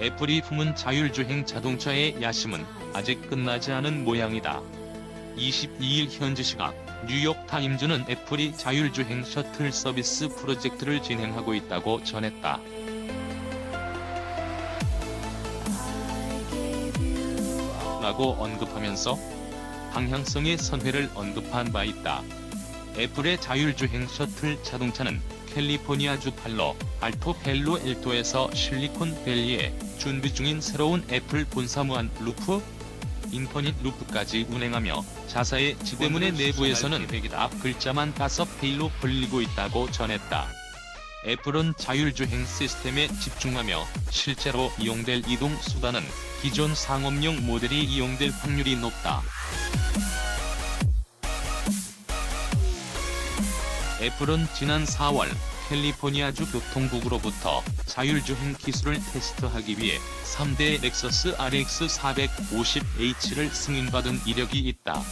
애플이 품은 자율주행 자동차의 야심은 아직 끝나지 않은 모양이다. 22일 현지 시각 뉴욕타임즈는 애플이 자율주행 셔틀 서비스 프로젝트를 진행하고 있다고 전했다. 라고 언급하면서 방향성의 선회를 언급한 바 있다. 애플의 자율주행 셔틀 자동차는 캘리포니아주 팔로 알토 펠로 엘토에서 실리콘밸리에 준비 중인 새로운 애플 본사무한 루프 인퍼닛 루프까지 운행하며 자사의 지대문의 내부에서는 앞 글자만 따서 페일로 불리고 있다고 전했다. 애플은 자율주행 시스템에 집중하며 실제로 이용될 이동 수단은 기존 상업용 모델이 이용될 확률이 높다. 애플은 지난 4월 캘리포니아주 교통국으로부터 자율주행 기술을 테스트하기 위해 3대 렉서스 RX 450H를 승인받은 이력이 있다.